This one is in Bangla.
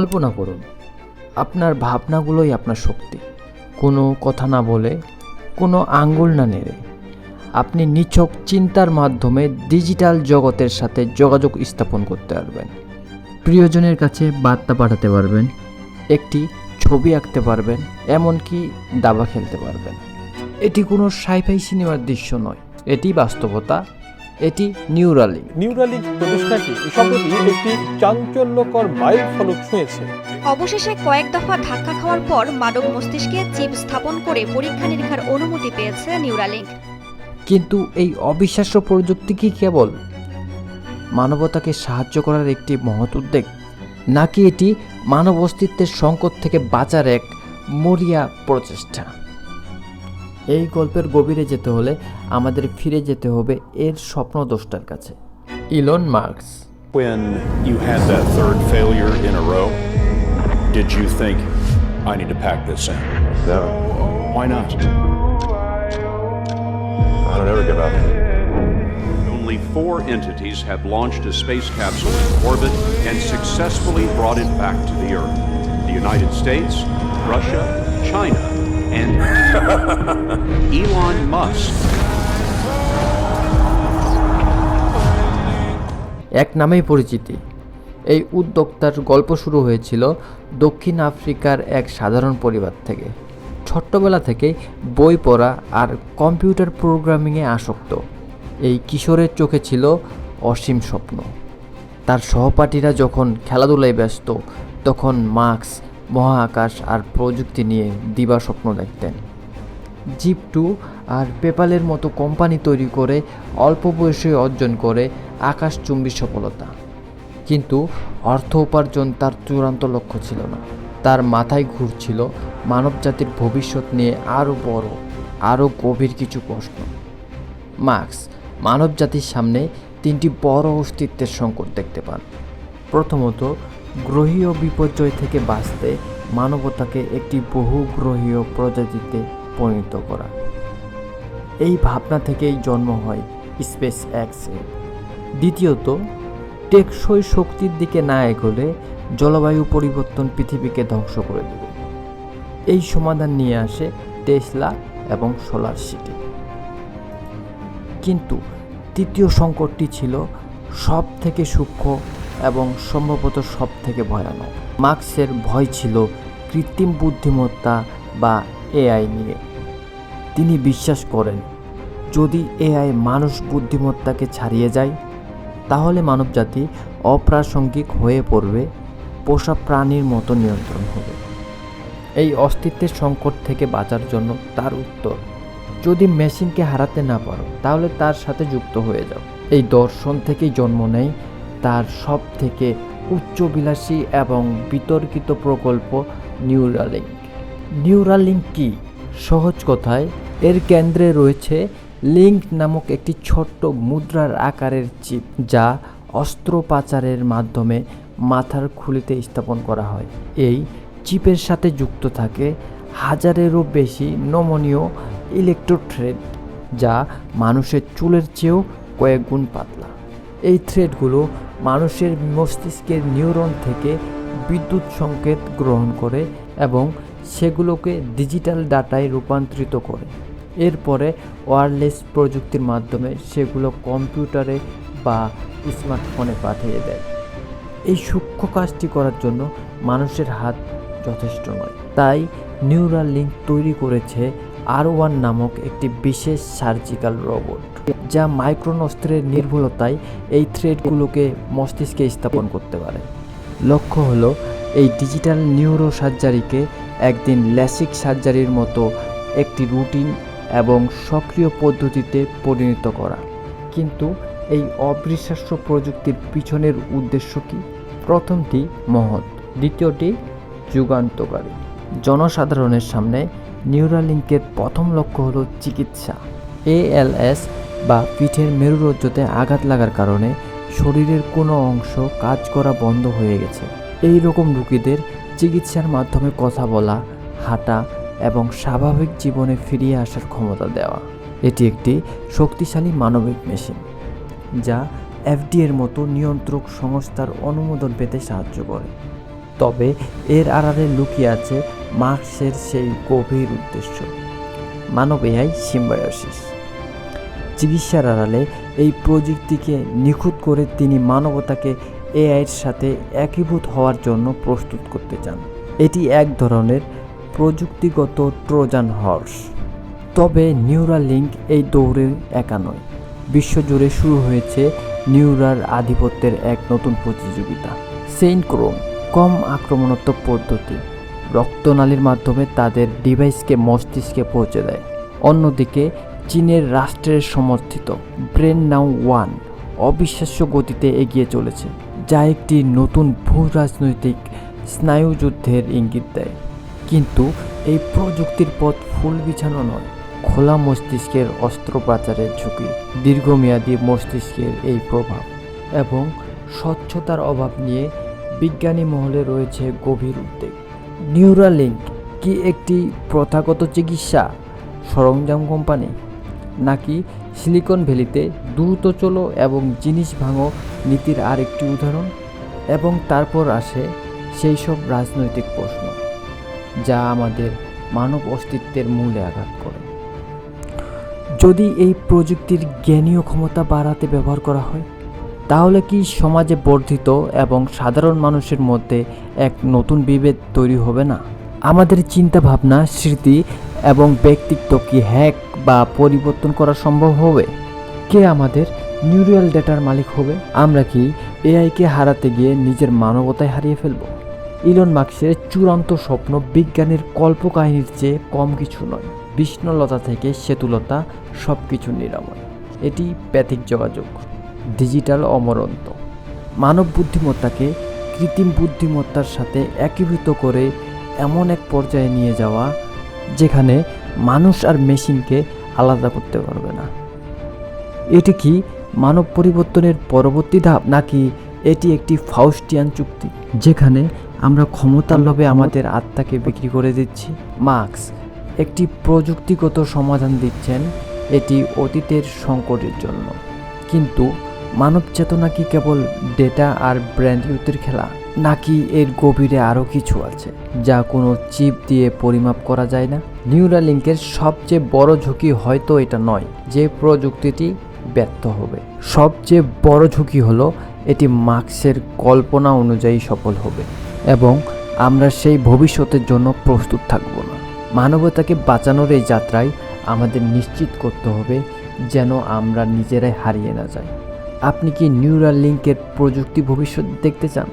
কল্পনা করুন, আপনার ভাবনাগুলোই আপনার শক্তি। কোনো কথা না বলে, কোনো আঙ্গুল না নেড়ে। আপনি নিছক চিন্তার মাধ্যমে ডিজিটাল জগতের সাথে যোগাযোগ স্থাপন করতে পারবেন। প্রিয়জনের কাছে বার্তা পাঠাতে পারবেন, একটি ছবি আঁকতে পারবেন, এমনকি দাবা খেলতে পারবেন। এটি কোনো সাইফাই সিনেমার দৃশ্য নয়, এটি বাস্তবতা। এটি নিউরালিং। নিউরালিক প্রতিষ্ঠানটি সম্প্রতি একটি চাঞ্চল্যকর মাইল ফলক ছুঁয়েছে। অবশেষে কয়েক দফা ধাক্কা খাওয়ার পর মানব মস্তিষ্কে চিপ স্থাপন করে পরীক্ষা নিরীক্ষার অনুমতি পেয়েছে নিউরালিঙ্ক কিন্তু এই অবিশ্বাস্য প্রযুক্তি কি কেবল মানবতাকে সাহায্য করার একটি মহৎ উদ্যোগ নাকি এটি মানব অস্তিত্বের সংকট থেকে বাঁচার এক মরিয়া প্রচেষ্টা? এই গল্পের গভীরে যেতে হলে আমাদের ফিরে যেতে হবে এর স্বপ্নদোষটার কাছে Elon Musk When you had that third failure in a row, did you think, I need to pack this in? No, Why not? I don't ever give up. Only four entities have launched a space capsule into orbit and successfully brought it back to the Earth the United States, Russia, China, and Elon Musk. এক নামেই পরিচিতি। এই উদ্যোক্তার গল্প শুরু হয়েছিল দক্ষিণ আফ্রিকার এক সাধারণ পরিবার থেকে। ছোট্টবেলা থেকে বই পড়া আর কম্পিউটার প্রোগ্রামিংয়ে আসক্ত। এই কিশোরের চোখে ছিল অসীম স্বপ্ন। তার সহপাঠীরা যখন খেলাধুলায় ব্যস্ত, তখন মার্কস মহাকাশ আর প্রযুক্তি নিয়ে দিবা স্বপ্ন দেখতেন। জিপ টু আর পেপালের মতো কোম্পানি তৈরি করে অল্প বয়সে অর্জন করে আকাশ আকাশচুম্বী সফলতা। কিন্তু অর্থ উপার্জন তার চূড়ান্ত লক্ষ্য ছিল না। তার মাথায় ঘুরছিল মানবজাতির ভবিষ্যৎ নিয়ে আরও বড়, আরও গভীর কিছু প্রশ্ন। মার্কস, মানবজাতির সামনে তিনটি বড় অস্তিত্বের সংকট দেখতে পান। প্রথমত গ্রহীয় বিপর্যয় থেকে বাঁচতে মানবতাকে একটি বহুগ্রহীয় প্রজাতিতে পরিণত করা। এই ভাবনা থেকেই জন্ম হয় স্পেস এক্সের দ্বিতীয়ত, টেকসই শক্তির দিকে না এগোলে জলবায়ু পরিবর্তন পৃথিবীকে ধ্বংস করে দেবে। এই সমাধান নিয়ে আসে টেসলা এবং সোলার সিটি। কিন্তু তৃতীয় সংকটটি ছিল সব থেকে সূক্ষ্ম এবং সম্ভবত সব থেকে ভয়ানক। মার্কসের ভয় ছিল কৃত্রিম বুদ্ধিমত্তা বা এআই নিয়ে। তিনি বিশ্বাস করেন, যদি এআই মানুষ বুদ্ধিমত্তাকে ছাড়িয়ে যায়, তাহলে মানবজাতি অপ্রাসঙ্গিক হয়ে পড়বে, পোষা প্রাণীর মতো নিয়ন্ত্রণ হবে। এই অস্তিত্বের সংকট থেকে বাঁচার জন্য তার উত্তর, যদি মেশিনকে হারাতে না পারো, তাহলে তার সাথে যুক্ত হয়ে যাও। এই দর্শন থেকেই জন্ম নেয় তার সব থেকে উচ্চবিলাসী এবং বিতর্কিত প্রকল্প নিউরালিঙ্ক নিউরালিঙ্ক কি? সহজ কথায়, এর কেন্দ্রে রয়েছে লিঙ্ক নামক একটি ছোট্ট মুদ্রার আকারের চিপ, যা অস্ত্রোপাচারের মাধ্যমে মাথার খুলিতে স্থাপন করা হয়। এই চিপের সাথে যুক্ত থাকে হাজারেরও বেশি নমনীয় ইলেকট্রোথ্রেড, যা মানুষের চুলের চেয়েও কয়েক গুণ পাতলা। এই থ্রেডগুলো মানুষের মস্তিষ্কের নিউরন থেকে বিদ্যুৎ সংকেত গ্রহণ করে এবং সেগুলোকে ডিজিটাল ডাটায় রূপান্তরিত করে। এরপরে ওয়্যারলেস প্রযুক্তির মাধ্যমে সেগুলো কম্পিউটারে বা স্মার্টফোনে পাঠিয়ে দেয়। এই সূক্ষ্ম কাজটি করার জন্য মানুষের হাত যথেষ্ট নয়। তাই নিউরাল লিঙ্ক তৈরি করেছে আর ওয়ান নামক একটি বিশেষ সার্জিক্যাল রোবট যা মাইক্রোন অস্ত্রের নির্ভুলতায় এই থ্রেডগুলোকে মস্তিষ্কে স্থাপন করতে পারে। লক্ষ্য হলো, এই ডিজিটাল নিউরো সার্জারিকে একদিন ল্যাসিক সার্জারির মতো একটি রুটিন এবং সক্রিয় পদ্ধতিতে পরিণত করা। কিন্তু এই অবিশ্বাস্য প্রযুক্তির পিছনের উদ্দেশ্য কি? প্রথমটি মহৎ, দ্বিতীয়টি যুগান্তকারী। জনসাধারণের সামনে নিউরালিঙ্কের প্রথম লক্ষ্য হলো চিকিৎসা। এএলএস বা পিঠের মেরুরজ্জতে আঘাত লাগার কারণে শরীরের কোনো অংশ কাজ করা বন্ধ হয়ে গেছে। এই রকম রোগীদের চিকিৎসার মাধ্যমে কথা বলা, হাঁটা এবং স্বাভাবিক জীবনে ফিরিয়ে আসার ক্ষমতা দেওয়া। এটি একটি শক্তিশালী মানবিক মেশিন, যা এফডিএর মতো নিয়ন্ত্রক সংস্থার অনুমোদন পেতে সাহায্য করে। তবে এর আড়ালে লুকিয়ে আছে মার্কসের সেই গভীর উদ্দেশ্য। মানব এআই সিম্বায়োসিস। চিকিৎসার আড়ালে এই প্রযুক্তিকে নিখুঁত করে তিনি মানবতাকে এআইয়ের সাথে একীভূত হওয়ার জন্য প্রস্তুত করতে চান। এটি এক ধরনের প্রযুক্তিগত ট্রোজান হর্স। তবে নিউরালিঙ্ক এই দৌড়ে একা নয়। বিশ্বজুড়ে শুরু হয়েছে নিউরার আধিপত্যের এক নতুন প্রতিযোগিতা সেইন ক্রোম। কম আক্রমণাত্মক পদ্ধতি। রক্তনালীর মাধ্যমে তাদের ডিভাইসকে মস্তিষ্কে পৌঁছে দেয়। অন্যদিকে, চীনের রাষ্ট্রের সমর্থিত ব্রেন নাও ওয়ান অবিশ্বাস্য গতিতে এগিয়ে চলেছে, যা একটি নতুন ভূ রাজনৈতিক স্নায়ুযুদ্ধের ইঙ্গিত দেয়। কিন্তু এই প্রযুক্তির পথ ফুল বিছানো নয়, খোলা মস্তিষ্কের অস্ত্রোপচারের ঝুঁকি, দীর্ঘমেয়াদী মস্তিষ্কের এই প্রভাব এবং স্বচ্ছতার অভাব নিয়ে বিজ্ঞানী মহলে রয়েছে গভীর উদ্বেগ। নিউরালিঙ্ক কি একটি প্রথাগত চিকিৎসা, সরঞ্জাম কোম্পানি, নাকি সিলিকন ভ্যালিতে দ্রুত চলো এবং জিনিস ভাঙো নীতির আরেকটি উদাহরণ? এবং তারপর আসে সেই সব রাজনৈতিক প্রশ্ন, যা আমাদের মানব অস্তিত্বের মূলে আঘাত করে। যদি এই প্রযুক্তির জ্ঞানীয় ক্ষমতা বাড়াতে ব্যবহার করা হয় তাহলে কি সমাজে বর্ধিত এবং সাধারণ মানুষের মধ্যে এক নতুন বিভেদ তৈরি হবে না? আমাদের চিন্তা ভাবনা স্মৃতি এবং ব্যক্তিত্ব কি হ্যাক বা পরিবর্তন করা সম্ভব হবে? কে আমাদের নিউরিয়াল ডেটার মালিক হবে? আমরা কি এআইকে হারাতে গিয়ে নিজের মানবতায় হারিয়ে ফেলব? ইলন মার্কসের চূড়ান্ত স্বপ্ন বিজ্ঞানের কল্পকাহিনীর চেয়ে কম কিছু নয়। বিষ্ণুলতা থেকে সেতুলতা সব কিছু নিরাময়। এটি প্যাথিক যোগাযোগ। ডিজিটাল অমরন্ত। মানব বুদ্ধিমত্তাকে কৃত্রিম বুদ্ধিমত্তার সাথে একীভূত করে এমন এক পর্যায়ে নিয়ে যাওয়া, যেখানে মানুষ আর মেশিনকে আলাদা করতে পারবে না। এটি কি মানব পরিবর্তনের পরবর্তী ধাপ, নাকি এটি একটি ফাউস্টিয়ান চুক্তি, যেখানে আমরা ক্ষমতার লোভে আমাদের আত্মাকে বিক্রি করে দিচ্ছি? মার্কস একটি প্রযুক্তিগত সমাধান দিচ্ছেন, এটি অতীতের সংকটের জন্য। কিন্তু মানব চেতনা কি কেবল ডেটা আর ব্র্যান্ড ইউথের খেলা, নাকি এর গভীরে আরও কিছু আছে যা কোনো চিপ দিয়ে পরিমাপ করা যায় না? নিউরালিঙ্কের সবচেয়ে বড় ঝুঁকি হয়তো এটা নয় যে প্রযুক্তিটি ব্যর্থ হবে। সবচেয়ে বড় ঝুঁকি হলো এটি মার্কসের কল্পনা অনুযায়ী সফল হবে এবং আমরা সেই ভবিষ্যতের জন্য প্রস্তুত থাকব না। মানবতাকে বাঁচানোর এই যাত্রায় আমাদের নিশ্চিত করতে হবে যেন আমরা নিজেরাই হারিয়ে না যাই। আপনি কি নিউরাল লিঙ্কের প্রযুক্তি ভবিষ্যৎ দেখতে চান?